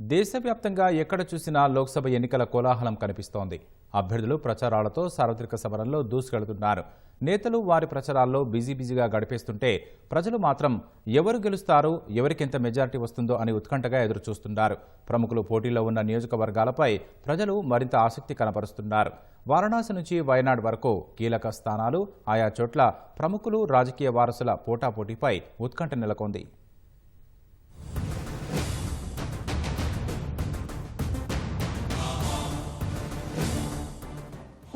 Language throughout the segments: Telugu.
దేశవ్యాప్తంగా ఎక్కడ చూసినా లోక్సభ ఎన్నికల కోలాహలం కనిపిస్తోంది. అభ్యర్థులు ప్రచారాలతో సార్వత్రిక సమరంలో దూసుకెళ్తున్నారు. నేతలు వారి ప్రచారాల్లో బిజీ బిజీగా గడిపేస్తుంటే ప్రజలు మాత్రం ఎవరు గెలుస్తారు ఎవరికెంత మెజారిటీ వస్తుందో అని ఉత్కంఠగా ఎదురుచూస్తున్నారు. ప్రముఖులు పోటీలో ఉన్న నియోజకవర్గాలపై ప్రజలు మరింత ఆసక్తి కనపరుస్తున్నారు వారణాసి నుంచి వయనాడ్ వరకు కీలక స్థానాలు ఆయా చోట్ల ప్రముఖులు రాజకీయ వారసుల పోటాపోటీపై ఉత్కంఠ నెలకొంది.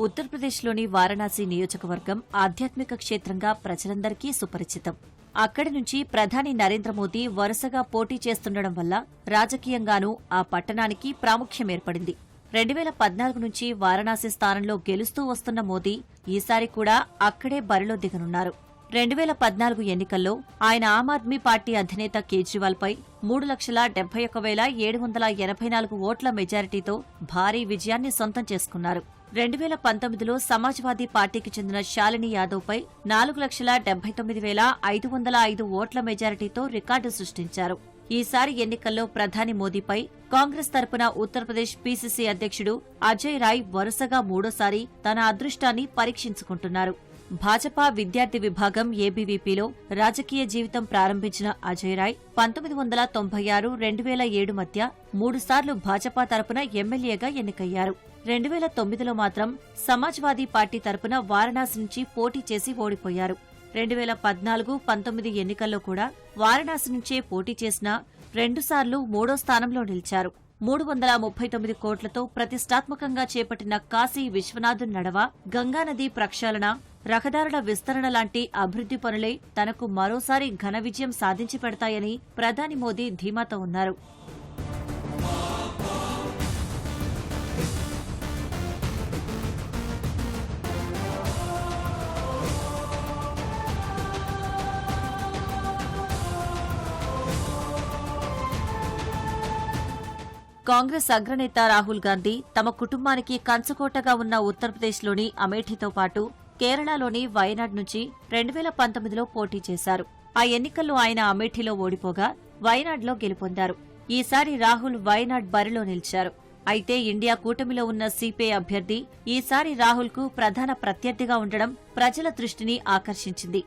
ఉత్తరప్రదేశ్లోని వారణాసి నియోజకవర్గం ఆధ్యాత్మిక క్షేత్రంగా ప్రజలందరికీ సుపరిచితం. అక్కడి నుంచి ప్రధాని నరేంద్ర మోదీ వరుసగా పోటీ చేస్తుండడం వల్ల రాజకీయంగానూ ఆ పట్టణానికి ప్రాముఖ్యం ఏర్పడింది. రెండు వేల పద్నాలుగు నుంచి వారణాసి స్థానంలో గెలుస్తూ వస్తున్న మోదీ ఈసారి కూడా అక్కడే బరిలో దిగనున్నారు. రెండు వేల పద్నాలుగు ఎన్నికల్లో ఆయన ఆమ్ ఆద్మీ పార్టీ అధినేత కేజ్రీవాల్పై మూడు లక్షల డెబ్బై ఒక వేల ఏడు వందల ఎనభై నాలుగు ఓట్ల మెజారిటీతో భారీ విజయాన్ని సొంతం చేసుకున్నారు. రెండు వేల పంతొమ్మిదిలో సమాజ్వాదీ పార్టీకి చెందిన శాలిని యాదవ్పై నాలుగు లక్షల డెబ్బై తొమ్మిది వేల ఐదు వందల ఐదు ఓట్ల మెజారిటీతో రికార్డు సృష్టించారు. ఈసారి ఎన్నికల్లో ప్రధాని మోదీపై కాంగ్రెస్ తరపున ఉత్తరప్రదేశ్ పీసీసీ అధ్యక్షుడు అజయ్ రాయ్ వరుసగా మూడోసారి తన అదృష్టాన్ని పరీక్షించుకుంటున్నారు. భాజపా విద్యార్థి విభాగం ఏబీవీపీలో రాజకీయ జీవితం ప్రారంభించిన అజయ్ రాయ్ పంతొమ్మిది వందల తొంభై ఆరు రెండు వేల ఏడు మధ్య మూడుసార్లు భాజపా తరపున ఎమ్మెల్యేగా ఎన్నికయ్యారు. రెండు వేల తొమ్మిదిలో మాత్రం సమాజ్వాదీ పార్టీ తరపున వారణాసి నుంచి పోటీ చేసి ఓడిపోయారు. రెండు వేల పద్నాలుగు పంతొమ్మిది ఎన్నికల్లో కూడా వారణాసి నుంచే పోటీ చేసిన రెండుసార్లు మూడో స్థానంలో నిలిచారు. మూడు వందల ముప్పై తొమ్మిది కోట్లతో ప్రతిష్టాత్మకంగా చేపట్టిన కాశీ విశ్వనాథ్ నడవ గంగానది ప్రక్షాళన రహదారుల విస్తరణ లాంటి అభివృద్ది పనులే తనకు మరోసారి ఘన విజయం సాధించి పెడతాయని ప్రధాని మోదీ ధీమాతో ఉన్నారు. కాంగ్రెస్ అగ్రనేత రాహుల్ గాంధీ తమ కుటుంబానికి కంచుకోటగా ఉన్న ఉత్తరప్రదేశ్లోని అమేఠీతో పాటు కేరళలోని వయనాడ్ నుంచి రెండు వేల పంతొమ్మిదిలో పోటీ చేశారు. ఆ ఎన్నికల్లో ఆయన అమేఠీలో ఓడిపోగా వయనాడ్లో గెలుపొందారు. ఈసారి రాహుల్ వయనాడ్ బరిలో నిలిచారు. అయితే ఇండియా కూటమిలో ఉన్న సిపిఐ అభ్యర్థి ఈసారి రాహుల్కు ప్రధాన ప్రత్యర్థిగా ఉండడం ప్రజల దృష్టిని ఆకర్షించింది.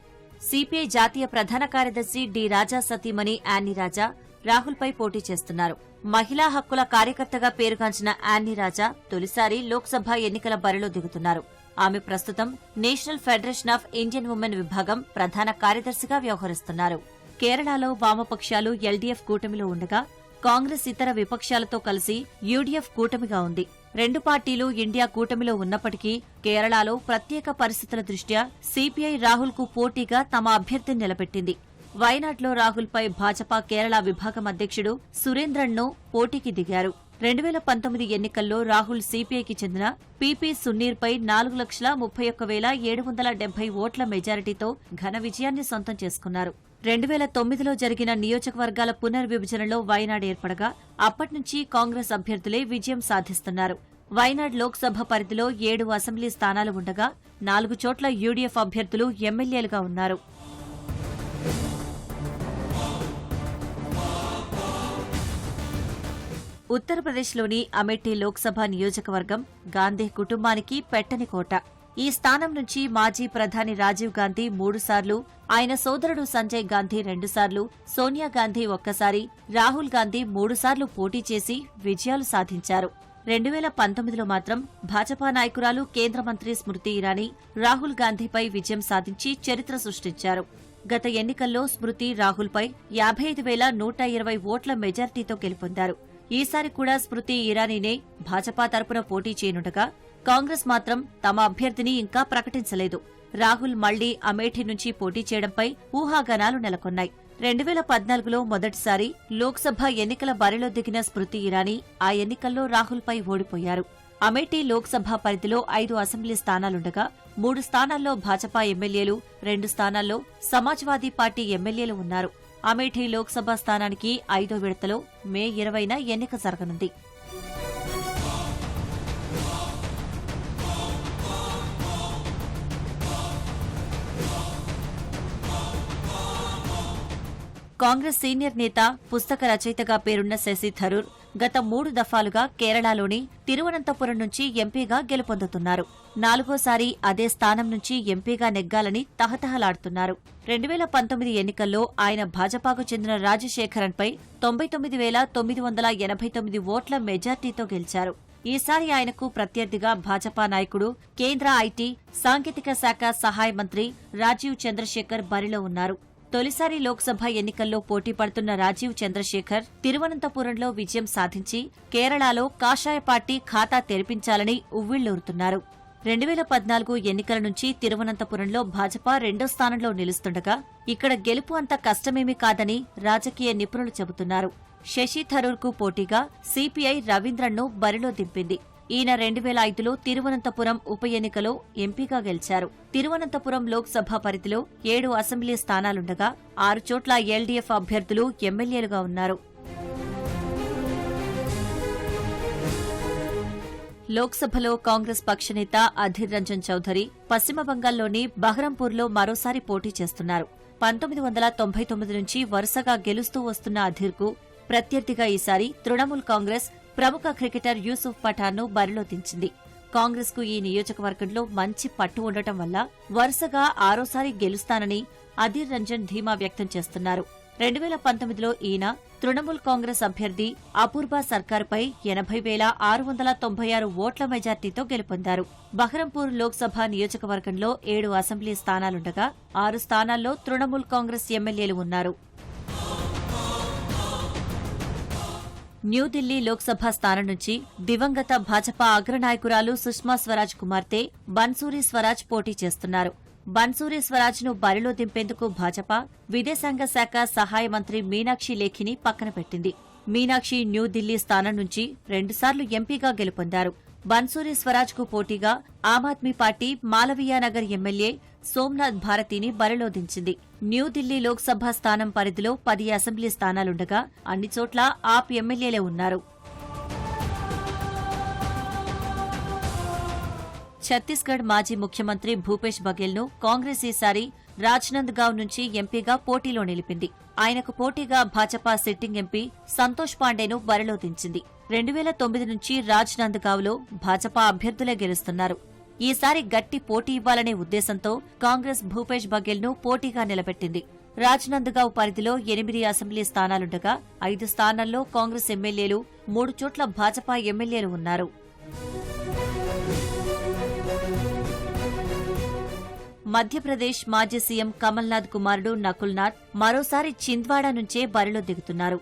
సిపిఐ జాతీయ ప్రధాన కార్యదర్శి డి రాజా సతీమణి యాన్ని రాజా రాహుల్పై పోటీ చేస్తున్నారు. మహిళా హక్కుల కార్యకర్తగా పేరుగాంచిన యాన్నీ రాజా తొలిసారి లోక్సభ ఎన్నికల బరిలో దిగుతున్నారు. ఆమె ప్రస్తుతం national federation of Indian women విభాగం ప్రధాన కార్యదర్శిగా వ్యవహరిస్తున్నారు. కేరళలో వామపక్షాలు ఎల్డీఎఫ్ కూటమిలో ఉండగా కాంగ్రెస్ ఇతర విపక్షాలతో కలిసి యూడీఎఫ్ కూటమిగా ఉంది. రెండు పార్టీలు ఇండియా కూటమిలో ఉన్నప్పటికీ కేరళలో ప్రత్యేక పరిస్థితుల దృష్ట్యా సిపిఐ రాహుల్కు పోటీగా తమ అభ్యర్థిని నిలబెట్టింది. వయనాడ్లో రాహుల్పై భాజపా కేరళ విభాగం అధ్యక్షుడు సురేంద్రన్ను పోటీకి దిగారు. రెండు వేల పంతొమ్మిది ఎన్నికల్లో రాహుల్ సిపిఐకి చెందిన పీపీ సున్నీర్పై నాలుగు లక్షల ముప్పై ఒక్క వేల ఏడు వందల డెబ్బై ఓట్ల మెజారిటీతో ఘన విజయాన్ని సొంతం చేసుకున్నారు. రెండు వేల తొమ్మిదిలో జరిగిన నియోజకవర్గాల పునర్విభజనలో వయనాడ్ ఏర్పడగా అప్పట్నుంచి కాంగ్రెస్ అభ్యర్థులే విజయం సాధిస్తున్నారు. వయనాడ్ లోక్సభ పరిధిలో ఏడు అసెంబ్లీ స్థానాలు ఉండగా నాలుగు చోట్ల యూడీఎఫ్ అభ్యర్థులు ఎమ్మెల్యేలుగా ఉన్నారు. ఉత్తరప్రదేశ్లోని అమేఠీ లోక్సభ నియోజకవర్గం గాంధీ కుటుంబానికి పెట్టని కోట. ఈ స్థానం నుంచి మాజీ ప్రధాని రాజీవ్ గాంధీ మూడుసార్లు ఆయన సోదరుడు సంజయ్ గాంధీ రెండుసార్లు సోనియా గాంధీ ఒక్కసారి రాహుల్ గాంధీ మూడుసార్లు పోటీ చేసి విజయాలు సాధించారు. రెండు వేల పంతొమ్మిదిలో మాత్రం భాజపా నాయకురాలు కేంద్ర మంత్రి స్మృతి ఇరానీ రాహుల్ గాంధీపై విజయం సాధించి చరిత్ర సృష్టించారు. గత ఎన్నికల్లో స్మృతి రాహుల్పై యాభై ఐదు వేల నూట ఇరవై ఓట్ల మెజార్టీతో గెలుపొందారు. ఈసారి కూడా స్మృతి ఇరానీనే భాజపా తరపున పోటీ చేయనుండగా కాంగ్రెస్ మాత్రం తమ అభ్యర్థిని ఇంకా ప్రకటించలేదు. రాహుల్ మళ్ళీ అమేఠీ నుంచి పోటీ చేయడంపై ఊహాగానాలు నెలకొన్నాయి. రెండు వేల పద్నాలుగులో మొదటిసారి లోక్సభ ఎన్నికల బరిలో దిగిన స్మృతి ఇరానీ ఆ ఎన్నికల్లో రాహుల్పై ఓడిపోయారు. అమేఠీ లోక్సభ పరిధిలో ఐదు అసెంబ్లీ స్థానాలుండగా మూడు స్థానాల్లో భాజపా ఎమ్మెల్యేలు రెండు స్థానాల్లో సమాజ్వాదీ పార్టీ ఎమ్మెల్యేలు ఉన్నారు. అమేఠీ లోక్సభ స్థానానికి ఐదో విడతలో మే ఇరవైన ఎన్నిక జరగనుంది. కాంగ్రెస్ సీనియర్ నేత పుస్తక రచయితగా పేరున్న శశి థరూర్ గత మూడు దఫాలుగా కేరళలోని తిరువనంతపురం నుంచి ఎంపీగా గెలుపొందుతున్నారు. నాలుగోసారి అదే స్థానం నుంచి ఎంపీగా నెగ్గాలని తహతహలాడుతున్నారు. రెండు వేల పంతొమ్మిది ఎన్నికల్లో ఆయన భాజపాకు చెందిన రాజశేఖరన్పై తొంభై తొమ్మిది వేల తొమ్మిది వందల ఎనభై తొమ్మిది ఓట్ల మెజార్టీతో గెలిచారు. ఈసారి ఆయనకు ప్రత్యర్థిగా భాజపా నాయకుడు కేంద్ర ఐటీ సాంకేతిక శాఖ సహాయ మంత్రి రాజీవ్ చంద్రశేఖర్ బరిలో ఉన్నారు. తొలిసారి లోక్సభ ఎన్నికల్లో పోటీ పడుతున్న రాజీవ్ చంద్రశేఖర్ తిరువనంతపురంలో విజయం సాధించి కేరళలో కాషాయ పార్టీ ఖాతా తెరిపించాలని ఉవ్విళ్ళూరుతున్నారు రెండు వేల పద్నాలుగు ఎన్నికల నుంచి తిరువనంతపురంలో భాజపా రెండో స్థానంలో నిలుస్తుండగా ఇక్కడ గెలుపు అంత కష్టమేమీ కాదని రాజకీయ నిపుణులు చెబుతున్నారు. శశి థరూర్కు పోటీగా సిపిఐ రవీంద్రన్ను బరిలో దింపింది. ఈయన రెండు వేల ఐదులో తిరువనంతపురం ఉప ఎన్నికలో ఎంపీగా గెలిచారు. తిరువనంతపురం లోక్సభ పరిధిలో ఏడు అసెంబ్లీ స్థానాలుండగా ఆరు చోట్ల ఎల్డీఎఫ్ అభ్యర్థులు ఎమ్మెల్యేలుగా ఉన్నారు. లోక్సభలో కాంగ్రెస్ పక్షనేత అధీర్ రంజన్ చౌధరి పశ్చిమ బంగాల్లోని బహ్రంపూర్లో మరోసారి పోటీ చేస్తున్నారు. పంతొమ్మిది వందల తొంభై తొమ్మిది నుంచి వరుసగా గెలుస్తూ వస్తున్న అధీర్కు ప్రత్యర్థిగా ఈసారి తృణమూల్ కాంగ్రెస్ ప్రముఖ క్రికెటర్ యూసుఫ్ పఠాన్ను బరిలో దించింది. కాంగ్రెస్కు ఈ నియోజకవర్గంలో మంచి పట్టు ఉండటం వల్ల వరుసగా ఆరోసారి గెలుస్తానని అధీర్ రంజన్ ధీమా వ్యక్తం చేస్తున్నారు. రెండు వేల పంతొమ్మిదిలో ఈయన తృణమూల్ కాంగ్రెస్ అభ్యర్థి అపూర్వ సర్కార్పై ఎనభై వేల ఆరు వందల తొంభై ఆరు ఓట్ల మెజార్టీతో గెలుపొందారు. బహ్రంపూర్ లోక్సభ నియోజకవర్గంలో ఏడు అసెంబ్లీ స్థానాలుండగా ఆరు స్థానాల్లో తృణమూల్ కాంగ్రెస్ ఎమ్మెల్యేలు ఉన్నారు. న్యూఢిల్లీ లోక్సభ స్థానం నుంచి దివంగత భాజపా అగ్రనాయకురాలు సుష్మా స్వరాజ్ కుమార్తె బన్సూరి స్వరాజ్ పోటీ చేస్తున్నారు. బన్సూరి స్వరాజ్ను బరిలో దింపేందుకు భాజపా విదేశాంగ శాఖ సహాయ మంత్రి మీనాక్షి లేఖిని పక్కన పెట్టింది. మీనాక్షి న్యూఢిల్లీ స్థానం నుంచి రెండుసార్లు ఎంపీగా గెలుపొందారు. బన్సూరి స్వరాజ్కు పోటీగా ఆమ్ ఆద్మీ పార్టీ మాలవీయానగర్ ఎమ్మెల్యే సోమ్నాథ్ భారతిని బరిలో దించింది న్యూఢిల్లీ లోక్సభ స్థానం పరిధిలో పది అసెంబ్లీ స్థానాలుండగా అన్ని చోట్ల ఆప్ ఎమ్మెల్యేలే ఉన్నారు. ఛత్తీస్గఢ్ మాజీ ముఖ్యమంత్రి భూపేష్ బఘేల్ను కాంగ్రెస్ ఈసారి రాజ్నంద్ గావ్ నుంచి ఎంపీగా పోటీలో నిలిపింది. ఆయనకు పోటీగా భాజపా సిట్టింగ్ ఎంపీ సంతోష్ పాండేను బరిలో దించింది రెండు వేల తొమ్మిది నుంచి రాజ్నందగావ్లో భాజపా అభ్యర్థులే గెలుస్తున్నారు. ఈసారి గట్టి పోటీ ఇవ్వాలనే ఉద్దేశంతో కాంగ్రెస్ భూపేష్ బఘెల్ను పోటీగా నిలబెట్టింది. రాజ్నందగావ్ పరిధిలో ఎనిమిది అసెంబ్లీ స్థానాలుండగా ఐదు స్థానాల్లో కాంగ్రెస్ ఎమ్మెల్యేలు మూడు చోట్ల భాజపా ఎమ్మెల్యేలు ఉన్నారు. మధ్యప్రదేశ్ మాజీ సీఎం కమల్నాథ్ కుమారుడు నకుల్నాథ్ మరోసారి చింద్వాడా నుంచే బరిలో దిగుతున్నారు.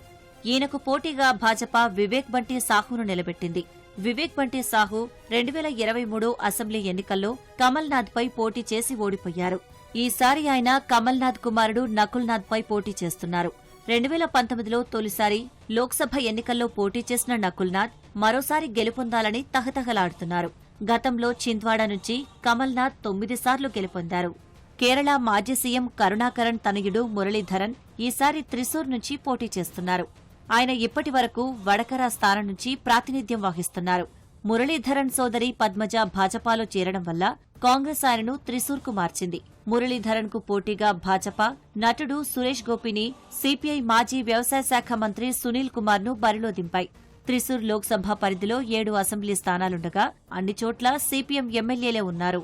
ఈయనకు పోటీగా భాజపా వివేక్ బంటి సాహును నిలబెట్టింది. వివేక్ బంటి సాహు రెండు వేల ఇరవై మూడు అసెంబ్లీ ఎన్నికల్లో కమల్నాథ్ పై పోటీ చేసి ఓడిపోయారు. ఈసారి ఆయన కమల్నాథ్ కుమారుడు నకుల్నాథ్ పై పోటీ చేస్తున్నారు. రెండు వేల పంతొమ్మిదిలో తొలిసారి లోక్సభ ఎన్నికల్లో పోటీ చేసిన నకుల్నాథ్ మరోసారి గెలుపొందాలని తహతహలాడుతున్నారు. గతంలో చింద్వాడా నుంచి కమల్నాథ్ తొమ్మిది సార్లు గెలుపొందారు. కేరళ మాజీ సీఎం కరుణాకరణ్ తనయుడు మురళీధరన్ ఈసారి త్రిశూర్ నుంచి పోటీ చేస్తున్నారు. ఆయన ఇప్పటి వరకు వడకరా స్థానం నుంచి ప్రాతినిధ్యం వహిస్తున్నారు. మురళీధరన్ సోదరి పద్మజ భాజపాలో చేరడం వల్ల కాంగ్రెస్ ఆయనను త్రిశూర్కు మార్చింది. మురళీధరన్కు పోటీగా భాజపా నటుడు సురేష్ గోపిని సిపిఐ మాజీ వ్యవసాయ శాఖ మంత్రి సునీల్ కుమార్ను బరిలో దింపాయి. త్రిశూర్ లోక్సభ పరిధిలో ఏడు అసెంబ్లీ స్థానాలుండగా అన్ని చోట్ల సిపిఎం ఎమ్మెల్యేలే ఉన్నారు.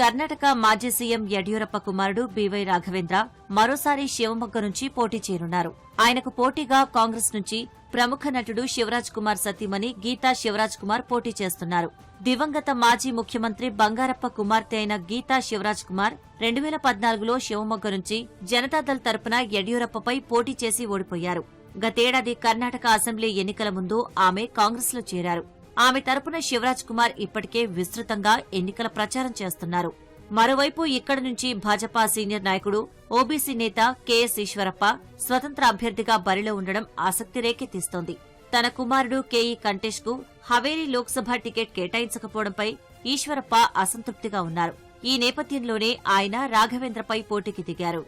కర్ణాటక మాజీ సీఎం యడ్యూరప్ప కుమారుడు బీవై రాఘవేంద్ర మరోసారి శివమొగ్గ నుంచి పోటీ చేరున్నారు. ఆయనకు పోటీగా కాంగ్రెస్ నుంచి ప్రముఖ నటుడు శివరాజ్ కుమార్ సతీమణి గీతా శివరాజ్ కుమార్ పోటీ చేస్తున్నారు. దివంగత మాజీ ముఖ్యమంత్రి బంగారప్ప కుమార్తె అయిన గీతా శివరాజ్ కుమార్ రెండు వేల పద్నాలుగులో శివమొగ్గ నుంచి జనతాదళ్ తరపున యడ్యూరప్పపై పోటీ చేసి ఓడిపోయారు. గతేడాది కర్ణాటక అసెంబ్లీ ఎన్నికల ముందు ఆమె కాంగ్రెస్లో చేరారు. ఆమె తరపున శివరాజ్ కుమార్ ఇప్పటికే విస్తృతంగా ఎన్నికల ప్రచారం చేస్తున్నారు. మరోవైపు ఇక్కడి నుంచి భాజపా సీనియర్ నాయకుడు ఓబీసీ నేత కెఎస్ ఈశ్వరప్ప స్వతంత్ర అభ్యర్థిగా బరిలో ఉండడం ఆసక్తి రేకెత్తిస్తోంది. తన కుమారుడు కేఈ కంటేష్కు హవేరీ లోక్సభ టికెట్ కేటాయించకపోవడంపై ఈశ్వరప్ప అసంతృప్తిగా ఉన్నారు. ఈ నేపథ్యంలోనే ఆయన రాఘవేంద్రపై పోటీకి దిగారు.